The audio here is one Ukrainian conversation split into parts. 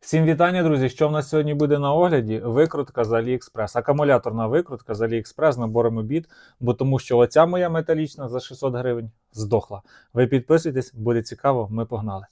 Всім вітання, друзі! Що в нас сьогодні буде на огляді? Викрутка з AliExpress. Акумуляторна викрутка з AliExpress з набором обід, бо тому що оця моя металічна за 600 гривень здохла. Ви підписуйтесь, буде цікаво, ми погнали.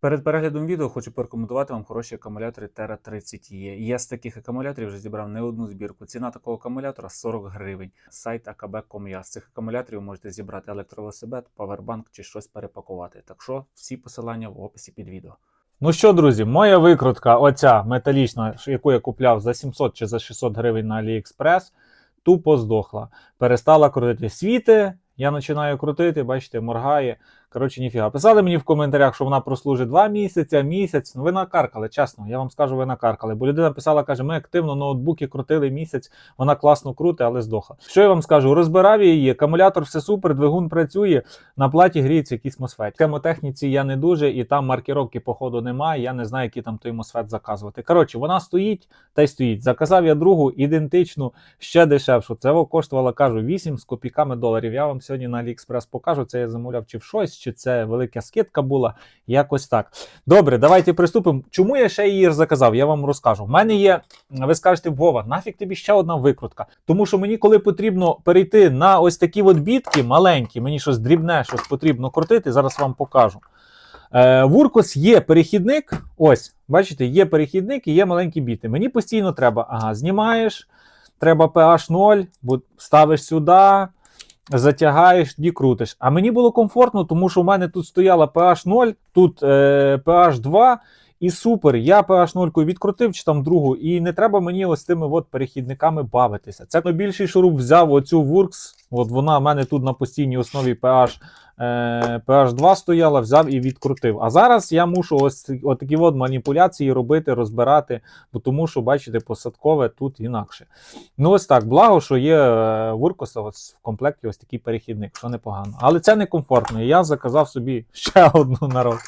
Перед переглядом відео хочу порекомендувати вам хороші акумулятори Terra 30 e Я з таких акумуляторів вже зібрав не одну збірку. Ціна такого акумулятора 40 гривень. Сайт akb.com.ua. З цих акумуляторів можете зібрати електровелосипед, павербанк чи щось перепакувати. Так що всі посилання в описі під відео. Ну що, друзі, моя викрутка, оця металічна, яку я купляв за 700 чи за 600 гривень на AliExpress, тупо здохла. Перестала крутити світи. Я починаю крутити, бачите, моргає. Коротше, ніфіга. Писали мені в коментарях, що вона прослужить 2 місяці, місяць. Ну, ви накаркали, чесно, я вам скажу, ви накаркали. Бо людина писала, каже, ми активно ноутбуки крутили місяць, вона класно крутить, але здохла. Що я вам скажу? Розбирав її, акумулятор все супер, двигун працює, на платі гріється якийсь мосфет. Темотехніці я не дуже, і там маркіровки, походу, немає. Я не знаю, який там той мосфет заказувати. Коротше, вона стоїть та й стоїть. Заказав я другу ідентичну, ще дешевшу. Це коштувало, кажу, 8 з копійками доларів. Я вам сьогодні на AliExpress покажу. Це я замовляв чи в щось, чи це велика скидка була. Якось так. Добре, давайте приступимо. Чому я ще її заказав? Я вам розкажу. В мене є, ви скажете, Вова, нафіг тобі ще одна викрутка. Тому що мені, коли потрібно перейти на ось такі от бітки маленькі, мені щось дрібне, щось потрібно крутити, зараз вам покажу. Е, в Уркос є перехідник. Ось, бачите, є перехідник і є маленькі біти. Мені постійно треба. Ага, знімаєш, треба PH 0, бо ставиш сюди, затягаєш і крутиш. А мені було комфортно, тому що в мене тут стояла PH 0, тут е, PH 2. І супер, я PH 0 відкрутив чи там другу, і не треба мені ось тими от перехідниками бавитися. Це найбільший шуруп взяв оцю Works, от вона в мене тут на постійній основі PH, е, PH 2 стояла, взяв і відкрутив. А зараз я мушу ось такі от маніпуляції робити, розбирати, бо тому що, бачите, посадкове тут інакше. Ну ось так, благо, що є е, в ось в комплекті ось такий перехідник, що непогано. Але це не комфортно. Я заказав собі ще одну народ.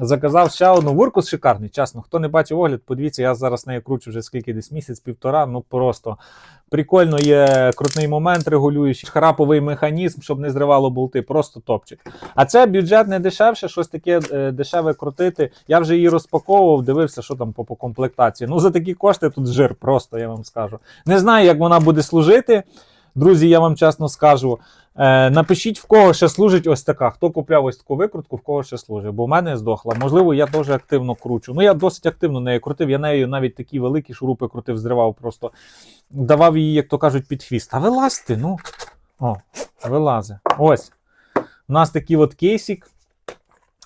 Заказав ще одну Вуркус шикарний. Чесно, хто не бачив огляд, подивіться, я зараз нею кручу вже скільки десь місяць-півтора. Ну просто прикольно є крутний момент регулюючий, храповий механізм, щоб не зривало болти. Просто топчик. А це бюджет не дешевше, щось таке е, дешеве крутити. Я вже її розпаковував, дивився, що там по, по комплектації. Ну за такі кошти тут жир, просто я вам скажу. Не знаю, як вона буде служити. Друзі, я вам чесно скажу. Е, напишіть, в кого ще служить ось така. Хто купляв ось таку викрутку, в кого ще служить, бо в мене здохла. Можливо, я теж активно кручу. Ну, я досить активно нею крутив. Я нею навіть такі великі шурупи крутив, зривав просто. Давав її, як то кажуть, під хвіст. А вилазьте, ну. О, вилазе. Ось. У нас такий от кейсик.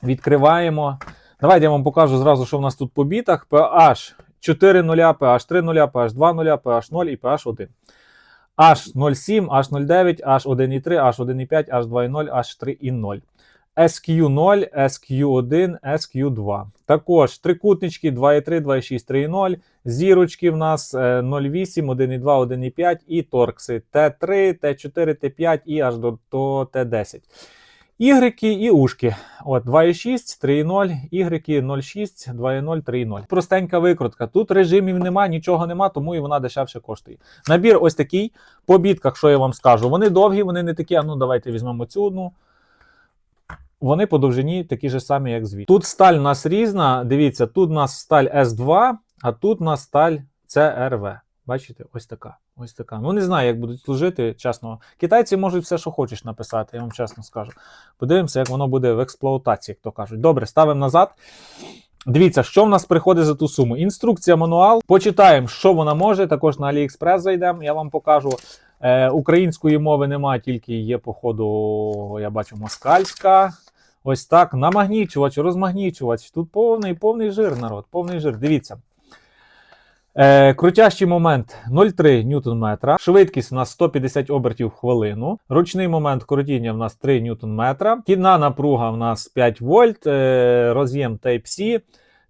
Відкриваємо. Давайте я вам покажу зразу, що в нас тут по бітах. PH 4 0, PH 3 0, PH 2 0, PH 0 і PH 1. H07, H09, H1.3, H1.5, H2.0, H3.0. SQ0, SQ1, SQ2. Також трикутнички 2.3, 2.6, 3.0, зірочки в нас 0.8, 1.2, 1.5 і торкси Т3, Т4, Т5 і аж до, до Т10. Ігрики і ушки. От 2.6, 3.0, ігрики 0.6, 2.0, 3.0. Простенька викрутка. Тут режимів нема, нічого нема, тому і вона дешевше коштує. Набір ось такий. По бітках, що я вам скажу, вони довгі, вони не такі. А ну давайте візьмемо цю одну. Вони по довжині такі ж самі, як звідти. Тут сталь у нас різна. Дивіться, тут у нас сталь S2, а тут у нас сталь CRV. Бачите, ось така. Ось така. Ну, не знаю, як будуть служити, чесно. Китайці можуть все, що хочеш написати, я вам чесно скажу. Подивимося, як воно буде в експлуатації, як то кажуть. Добре, ставимо назад. Дивіться, що в нас приходить за ту суму. Інструкція, мануал. Почитаємо, що вона може. Також на AliExpress зайдемо, я вам покажу. Е, Української мови немає, тільки є, походу, я бачу, москальська. Ось так. Намагнічувач, розмагнічувач. Тут повний повний жир, народ, повний жир. Дивіться. Е, крутящий момент 0,3 Нм, швидкість у нас 150 обертів в хвилину, ручний момент крутіння у нас 3 Нм, кідна напруга у нас 5 вольт, е, роз'єм Type-C,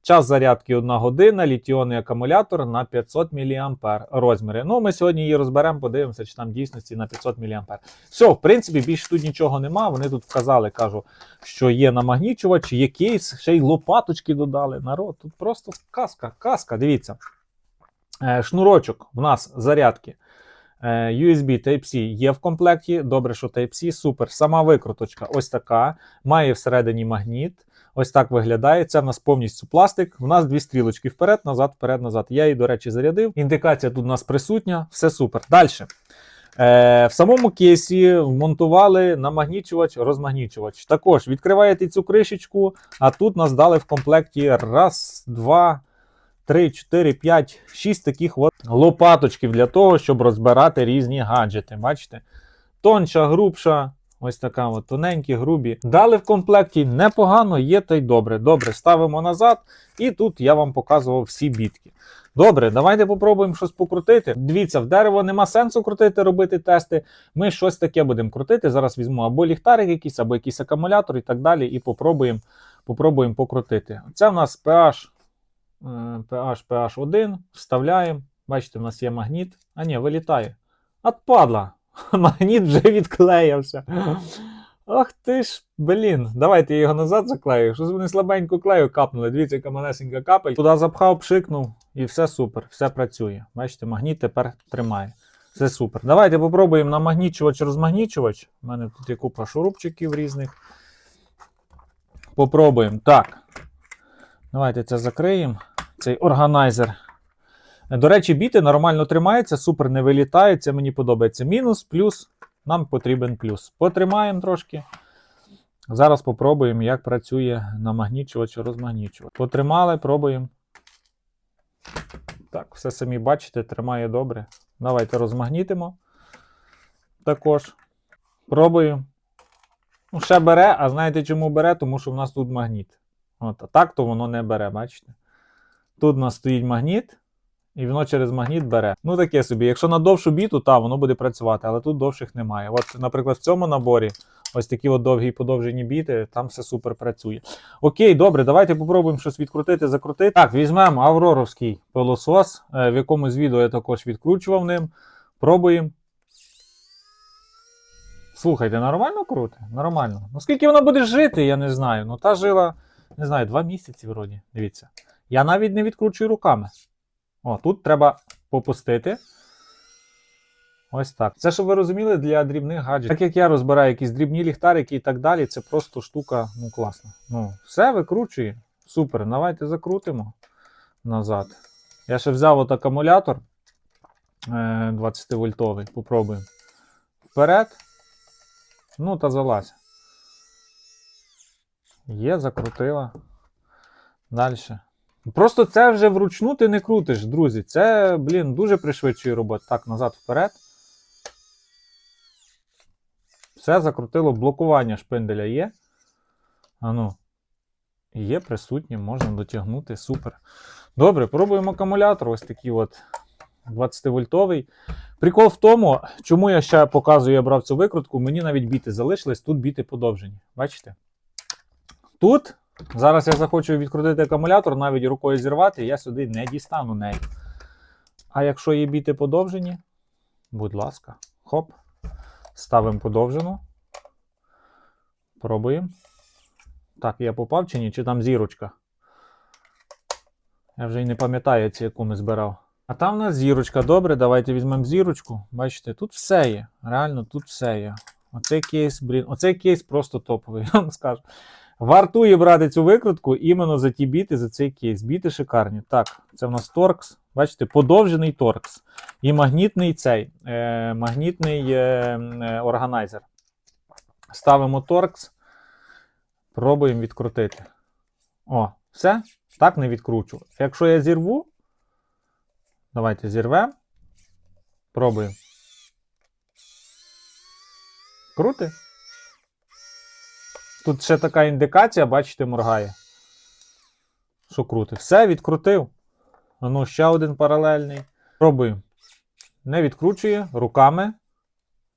час зарядки 1 година, літіонний акумулятор на 500 мА розміри. Ну, ми сьогодні її розберемо, подивимося, чи там дійсності на 500 мА. Все, в принципі, більше тут нічого нема. Вони тут вказали, кажу, що є намагнічувач, є кейс, ще й лопаточки додали. Народ, тут просто казка, казка, дивіться. Е, Шнурочок в нас зарядки Е, USB Type-C є в комплекті. Добре, що Type-C, супер. Сама викруточка ось така. Має всередині магніт. Ось так виглядає. Це в нас повністю пластик. У нас дві стрілочки вперед, назад, вперед, назад. Я її, до речі, зарядив. Індикація тут у нас присутня, все супер. Далі. Е, в самому кейсі вмонтували намагнічувач, розмагнічувач. Також відкриваєте цю кришечку, а тут нас дали в комплекті раз, два, три, чотири, п'ять, шість таких от лопаточків для того, щоб розбирати різні гаджети. Бачите? Тонша, грубша, ось така от тоненькі, грубі. Дали в комплекті непогано, є та й добре. Добре, ставимо назад, і тут я вам показував всі бітки. Добре, давайте попробуємо щось покрутити. Дивіться, в дерево нема сенсу крутити, робити тести. Ми щось таке будемо крутити. Зараз візьму або ліхтарик якийсь, або якийсь акумулятор і так далі, і попробуємо, попробуємо покрутити. Це в нас PH, PH, PH1. Вставляємо. Бачите, в нас є магніт. А ні, вилітає. От падла. Магніт вже відклеявся. Ах ти ж, блін, давайте я його назад заклею. Щось вони слабенько клею капнули. Дивіться, яка малесенька капель. Туди запхав, пшикнув, і все супер, все працює. Бачите, магніт тепер тримає. Все супер. Давайте попробуємо намагнічувач, розмагнічувач. У мене тут є купа шурупчиків різних. Попробуємо. Так. Давайте це закриємо. Цей органайзер. До речі, біти нормально тримаються, супер не вилітає. Це мені подобається. Мінус, плюс. Нам потрібен плюс. Потримаємо трошки. Зараз попробуємо, як працює намагнічувач, розмагнічувач. Потримали, пробуємо. Так, все самі бачите, тримає добре. Давайте розмагнітимо. Також. Пробуємо. Ну, ще бере, а знаєте чому бере? Тому що в нас тут магніт. От, а так то воно не бере, бачите? Тут у нас стоїть магніт, і воно через магніт бере. Ну таке собі. Якщо на довшу біту, та воно буде працювати, але тут довших немає. От, наприклад, в цьому наборі ось такі от довгі і подовжені біти, там все супер працює. Окей, добре, давайте попробуємо щось відкрутити, закрутити. Так, візьмемо авроровський пилосос. е, В якомусь відео я також відкручував ним. Пробуємо. Слухайте, нормально круте? Нормально. Ну скільки вона буде жити, я не знаю. Ну та жила, не знаю, два місяці вроді. Дивіться. Я навіть не відкручую руками. О, тут треба попустити. Ось так. Це, щоб ви розуміли, для дрібних гаджетів. Так як я розбираю якісь дрібні ліхтарики і так далі, це просто штука ну, класна. Ну, все викручує. Супер. Давайте закрутимо назад. Я ще взяв от акумулятор е, 20 вольтовий. Попробуємо. Вперед. Ну, та залазь. Є, закрутила. Далі. Просто це вже вручну ти не крутиш, друзі. Це, блін, дуже пришвидшує роботу. Так, назад вперед. Все закрутило. Блокування шпинделя є. Ану. Є присутнє, можна дотягнути. Супер. Добре, пробуємо акумулятор. Ось такий от 20-вольтовий. Прикол в тому, чому я ще показую, я брав цю викрутку. Мені навіть біти залишились, тут біти подовжені. Бачите? Тут Зараз я захочу відкрутити акумулятор, навіть рукою зірвати, я сюди не дістану нею. А якщо є біти подовжені, будь ласка, хоп, ставимо подовжену. Пробуємо. Так, я попав чи ні? Чи там зірочка? Я вже й не пам'ятаю, ці, яку ми збирав. А там у нас зірочка. Добре, давайте візьмемо зірочку. Бачите, тут все є. Реально, тут все є. Оцей кейс, блін, оцей кейс просто топовий, я вам скажу. Вартує брати цю викрутку іменно за ті біти, за цей кейс. Біти шикарні. Так, це в нас торкс. Бачите, подовжений торкс. І магнітний цей е, магнітний е, е, органайзер. Ставимо торкс. Пробуємо відкрутити. О, все. Так не відкручу. Якщо я зірву, давайте зірвемо. Пробуємо. Крути? Тут ще така індикація, бачите, моргає. Що крути? Все, відкрутив. Ну, ще один паралельний. Пробуємо. Не відкручує руками.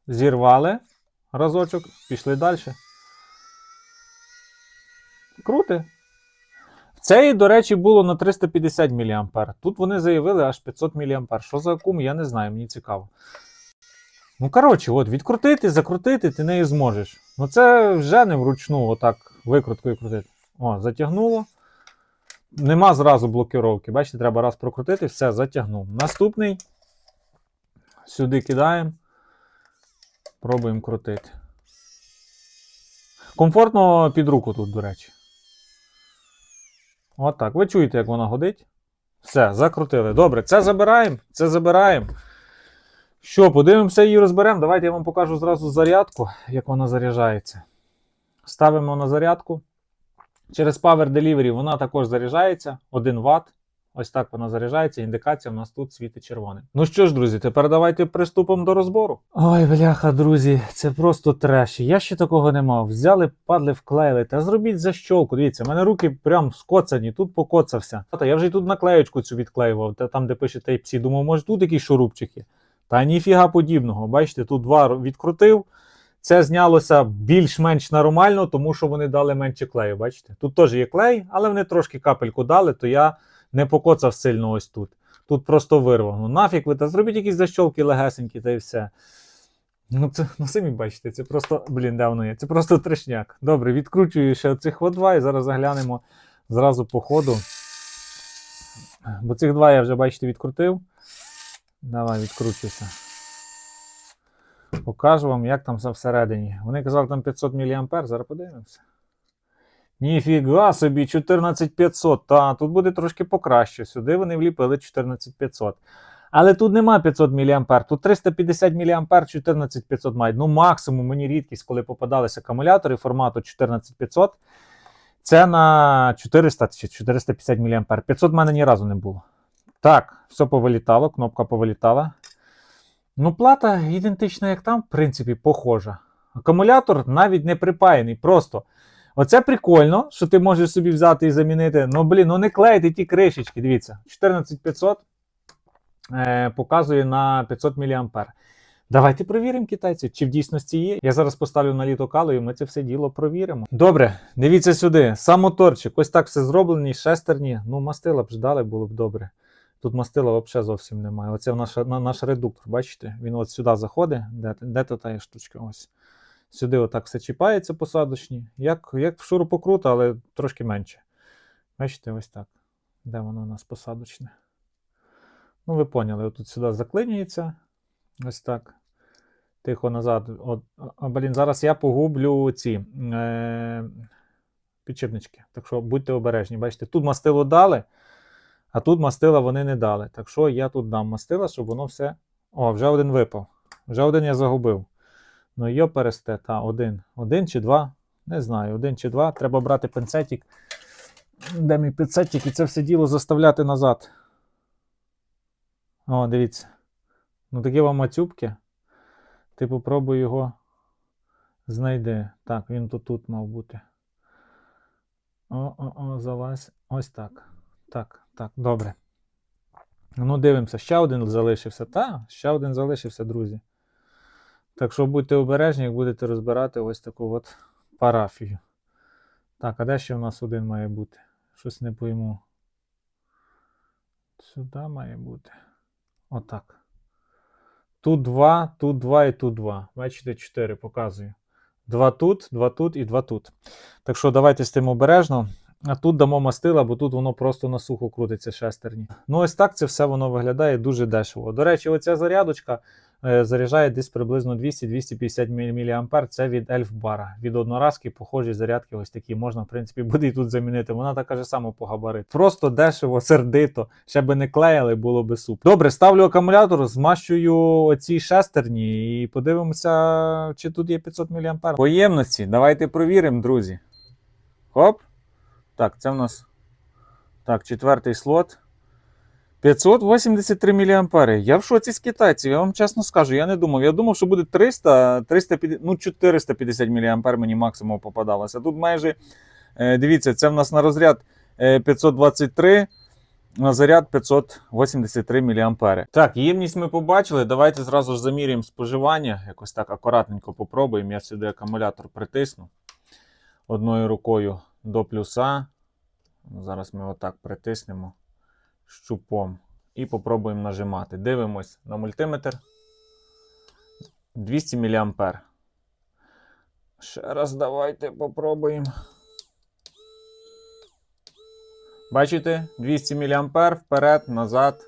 Зірвали разочок, пішли далі. Крути. В цей, до речі, було на 350 мА. Тут вони заявили аж 500 мА. Що за акум, я не знаю, мені цікаво. Ну, коротше, от, відкрутити, закрутити, ти нею зможеш. Ну, це вже не вручну, отак, викруткою крутити. О, затягнуло. Нема зразу блокировки. Бачите, треба раз прокрутити, все, затягнув. Наступний Сюди кидаємо. Пробуємо крутити. Комфортно під руку тут, до речі. Отак. Ви чуєте, як вона годить? Все, закрутили. Добре, це забираємо. Це забираємо. Що, подивимося її розберемо. Давайте я вам покажу зразу зарядку, як вона заряджається. Ставимо на зарядку. Через Power Delivery вона також заряджається 1 Вт. Ось так вона заряджається. Індикація в нас тут світить червоним. Ну що ж, друзі, тепер давайте приступимо до розбору. Ой, бляха, друзі, це просто треш. Я ще такого не мав. Взяли, падли, вклеїли. Та зробіть защолку. Дивіться, в мене руки прям скоцані, тут покоцався. Та я вже й тут наклеючку цю відклеював, там, де пише Type-C. Думав, може тут якісь шурупчики. Та ніфіга подібного. Бачите, тут два відкрутив. Це знялося більш-менш нормально, тому що вони дали менше клею. Бачите? Тут теж є клей, але вони трошки капельку дали, то я не покоцав сильно ось тут. Тут просто вирвав. Нафіг ви та зробіть якісь защолки легесенькі, та й все. Ну, це ну, самі бачите, це просто, блін, де воно є. Це просто трешняк. Добре, відкручую ще цих от два і зараз заглянемо зразу по ходу. Бо цих два я вже, бачите, відкрутив. Давай, відкручуйся. Покажу вам, як там все всередині. Вони казали, там 500 мА, зараз подивимося. Ніфіга собі, 14500. Та, тут буде трошки покраще. Сюди вони вліпили 14500. Але тут нема 500 мА, тут 350 мА 14500 мають. Ну, максимум мені рідкість, коли попадалися акумулятори формату 14500. Це на 400 чи 450 мА. 500 в мене ні разу не було. Так, все повилітало, кнопка повилітала. Ну, плата ідентична, як там, в принципі, похожа. Акумулятор навіть не припаяний. Просто. Оце прикольно, що ти можеш собі взяти і замінити. Ну, блін, ну не клеїти ті кришечки. Дивіться, 14500 е, показує на 500 мА. Давайте провіримо китайці, чи в дійсності є. Я зараз поставлю на літо калу і ми це все діло провіримо. Добре, дивіться сюди. Сам моторчик. Ось так все зроблені, шестерні. Ну, мастила б ждали, було б добре. Тут мастила взагалі зовсім немає. Оце наш, наш редуктор, бачите? Він от сюди заходить. Де, де то та є штучка? Ось. Сюди отак все чіпається посадочні. Як, як в шурупокрут, але трошки менше. Бачите, ось так. Де воно у нас посадочне? Ну, ви поняли, отут сюди заклинюється. Ось так. Тихо назад. От, блін, зараз я погублю ці е, підшипнички. Так що будьте обережні. Бачите, тут мастило дали, а тут мастила вони не дали. Так що я тут дам мастила, щоб воно все. О, вже один випав. Вже один я загубив. Ну, йо пересте, та один. Один чи два. Не знаю, один чи два. Треба брати пинцетик. Де мій пинцетик і це все діло заставляти назад. О, дивіться. Ну, такі вам мацюбки. Ти попробуй його знайди. Так, він тут тут мав бути. О-о-о, залазь. Ось так. Так, так, добре. Ну, дивимося, ще один залишився. Та, ще один залишився, друзі. Так що будьте обережні, як будете розбирати ось таку от парафію. Так, а де ще в нас один має бути? Щось не пойму. Сюди має бути. Отак. Тут два, тут два і тут два. Бачите, чотири показую. Два тут, два тут і два тут. Так що давайте з тим обережно. А тут дамо мастила, бо тут воно просто на сухо крутиться шестерні. Ну, ось так це все воно виглядає дуже дешево. До речі, оця зарядочка е, заряджає десь приблизно 200-250 мА. Це від Ельфбара. Від одноразки похожі зарядки, ось такі можна, в принципі, буде і тут замінити. Вона така ж сама по габариту. Просто дешево, сердито. Ще би не клеїли, було би супер. Добре, ставлю акумулятор, змащую оці шестерні і подивимося, чи тут є 500 мА. По ємності, давайте провіримо, друзі. Хоп. Так, це в нас. Так, четвертий слот. 583 мА. Я в шоці з китайців, я вам чесно скажу, я не думав. Я думав, що буде 300, 350, ну 450 мА мені максимум попадалося. Тут майже, е, дивіться, це в нас на розряд е, 523, на заряд 583 мА. Так, ємність ми побачили. Давайте зразу ж заміряємо споживання. Якось так акуратненько попробуємо. Я сюди акумулятор притисну одною рукою до плюса. Зараз ми отак притиснемо щупом і попробуємо нажимати. Дивимось на мультиметр. 200 мА. Ще раз давайте попробуємо. Бачите? 200 мА вперед, назад.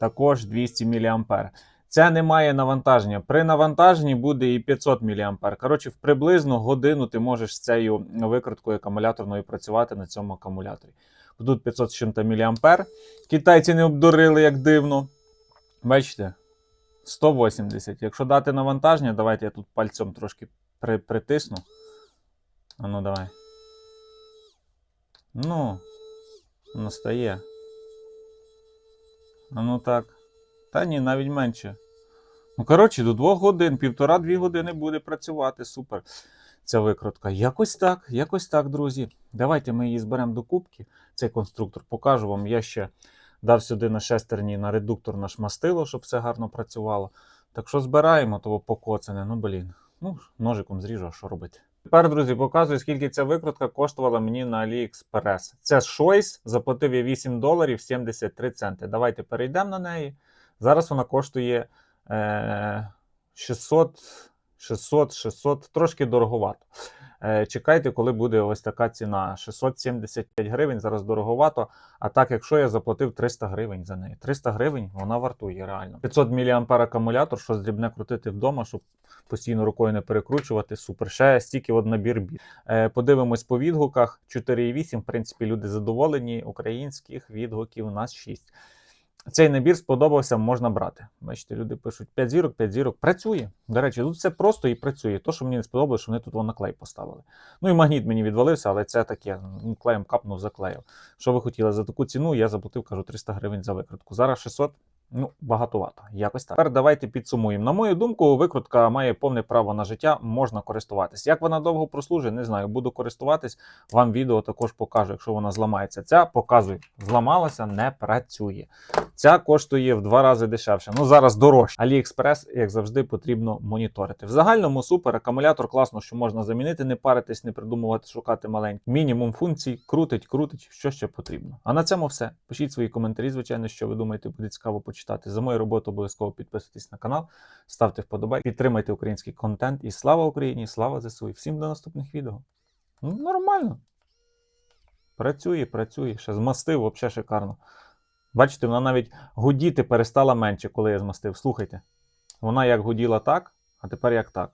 Також 200 мА. Це не має навантаження. При навантаженні буде і 500 мА. Коротше, в приблизно годину ти можеш з цією викруткою акумуляторною працювати на цьому акумуляторі. Тут 500 з чим-то мА. Китайці не обдурили, як дивно. Бачите? 180. Якщо дати навантаження, давайте я тут пальцем трошки при, притисну. А ну давай. Ну, настає. А ну так. Та ні, навіть менше. Ну, коротше, до двох годин, півтора-дві години буде працювати. Супер. Ця викрутка. Якось так, якось так, друзі. Давайте ми її зберемо до кубки. Цей конструктор покажу вам. Я ще дав сюди на шестерні на редуктор наш мастило, щоб все гарно працювало. Так що збираємо того покоцане. Ну, блін. Ну, ножиком зріжу, а що робити. Тепер, друзі, показую, скільки ця викрутка коштувала мені на AliExpress. Це Choice, заплатив я 8 доларів 73 центи. Давайте перейдемо на неї. Зараз вона коштує е, 600, 600, 600, трошки дороговато. Е, чекайте, коли буде ось така ціна. 675 гривень, зараз дороговато. А так, якщо я заплатив 300 гривень за неї. 300 гривень вона вартує реально. 500 мА акумулятор, що дрібне крутити вдома, щоб постійно рукою не перекручувати. Супер. Ще стільки от набір біт. Е, подивимось по відгуках. 4,8. В принципі, люди задоволені. Українських відгуків у нас 6. Цей набір сподобався, можна брати. Бачите, люди пишуть 5 зірок, 5 зірок. Працює. До речі, тут все просто і працює. То, що мені не сподобалося, що вони тут на клей поставили. Ну і магніт мені відвалився, але це таке. ну, Клеєм капнув, заклеїв. Що ви хотіли за таку ціну? Я заплатив, кажу, 300 гривень за викритку. Зараз 600. Ну, багатовато. Якось так. Тепер давайте підсумуємо. На мою думку, викрутка має повне право на життя, можна користуватись. Як вона довго прослужить, не знаю. Буду користуватись. Вам відео також покажу, якщо вона зламається. Ця показую, зламалася, не працює. Ця коштує в два рази дешевше. Ну зараз дорожче. AliExpress, як завжди, потрібно моніторити. В загальному супер. Акумулятор класно, що можна замінити, не паритись, не придумувати, шукати маленький. Мінімум функцій, крутить, крутить, що ще потрібно. А на цьому все. Пишіть свої коментарі, звичайно, що ви думаєте, буде цікаво почитати. За мою роботу обов'язково підписуйтесь на канал, ставте вподобайки, підтримайте український контент. І слава Україні, слава ЗСУ. І всім до наступних відео. Ну, нормально. Працює, працює. Ще змастив, взагалі шикарно. Бачите, вона навіть гудіти перестала менше, коли я змастив. Слухайте. Вона як гуділа так, а тепер як так.